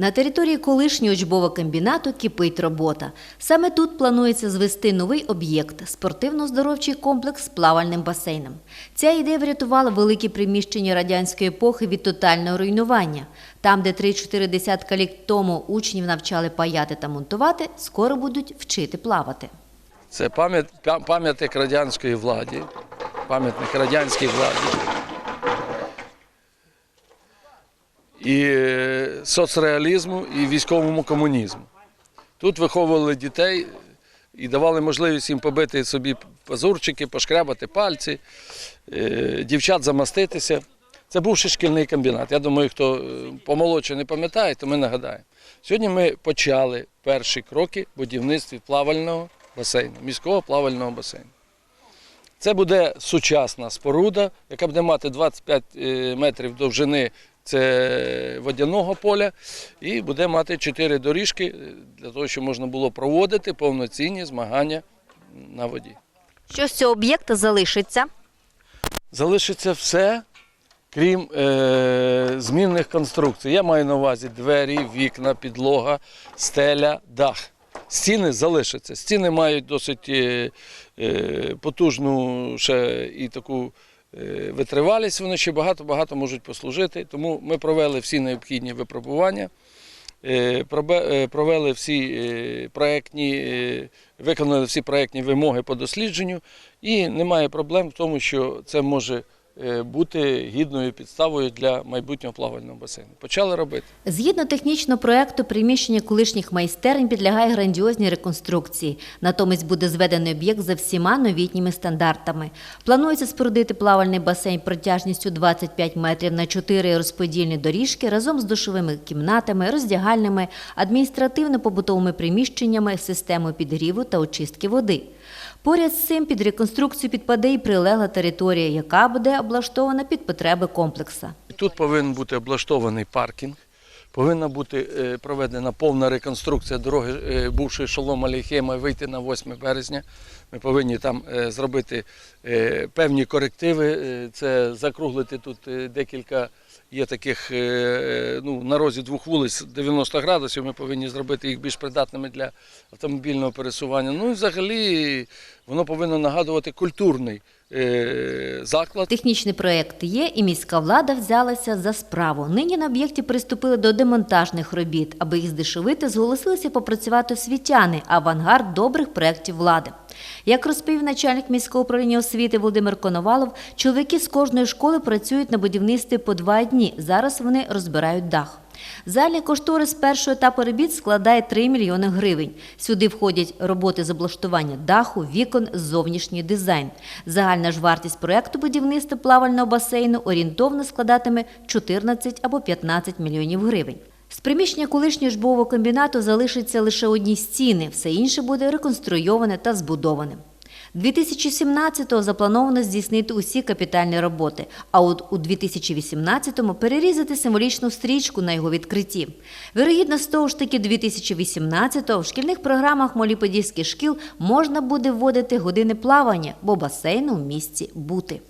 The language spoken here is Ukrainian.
На території колишнього учбового комбінату кипить робота. Саме тут планується звести новий об'єкт спортивно-здоровчий комплекс з плавальним басейном. Ця ідея врятувала великі приміщення радянської епохи від тотального руйнування. Там, де 3-4 десятка літ тому учнів навчали паяти та монтувати, скоро будуть вчити плавати. Це пам'ятник радянської владі, пам'ятник радянській владі. І е, соцреалізму, і військовому комунізму. Тут виховували дітей і давали можливість їм побити собі пазурчики, пошкрябати пальці, е, дівчат замаститися. Це був ще шкільний комбінат. Я думаю, хто е, помолодше не пам'ятає, то ми нагадаємо. Сьогодні ми почали перші кроки в будівництві плавального басейну, міського плавального басейну. Це буде сучасна споруда, яка буде мати 25 е, метрів довжини це водяного поля, і буде мати 4 доріжки для того, щоб можна було проводити повноцінні змагання на воді. Що з цього об'єкта залишиться? Залишиться все, крім е, змінних конструкцій. Я маю на увазі двері, вікна, підлога, стеля, дах. Стіни залишаться. Стіни мають досить е, е, потужну ще і таку витривалість. Вони ще багато-багато можуть послужити. Тому ми провели всі необхідні випробування. Е, е, Провели всі е, проектні, е, виконали всі проектні вимоги по дослідженню, і немає проблем в тому, що це може е, бути гідною підставою для майбутнього плавального басейну. Почали робити. Згідно технічного проекту, приміщення колишніх майстерень підлягає грандіозній реконструкції. Натомість буде зведений об'єкт за всіма новітніми стандартами. Планується спорудити плавальний басейн протяжністю 25 метрів на 4 розподільні доріжки разом з душовими кімнатами, роздягальними, адміністративно-побутовими приміщеннями, системою підгріву та очистки води. Поряд з цим під реконструкцію підпаде і прилегла територія, яка буде облаштована під потреби комплекса. Тут повинен бути облаштований паркінг, повинна бути е, проведена повна реконструкція дороги е, бувшої шолом Алейхема і вийти на 8 березня. Ми повинні там е, зробити певні корективи, це закруглити тут декілька. Є таких е, ну, на розі двох вулиць 90 градусів. Ми повинні зробити їх більш придатними для автомобільного пересування. Ну і взагалі воно повинно нагадувати культурний е, заклад. Технічний проєкт є, і міська влада взялася за справу. Нині на об'єкті приступили до демонтажних робіт. Аби їх здешевити, зголосилися попрацювати освітяни, авангард добрих проєктів влади. Як розповів начальник міського управління освіти Володимир Коновалов, чоловіки з кожної школи працюють на будівництві по два дні. Зараз вони розбирають дах. Загальний кошторис першого етапу робіт складає 3 мільйони гривень. Сюди входять роботи з облаштування даху, вікон, зовнішній дизайн. Загальна ж вартість проекту будівництва плавального басейну орієнтовно складатиме 14 або 15 мільйонів гривень. З приміщення колишнього жбового комбінату залишиться лише одні стіни, все інше буде реконструйоване та збудоване. 2017-го заплановано здійснити усі капітальні роботи, а от у 2018-му перерізати символічну стрічку на його відкритті. Вірогідно, з того ж таки 2018-го в шкільних програмах Молі-Подільських шкіл можна буде вводити години плавання, бо басейну в місті бути.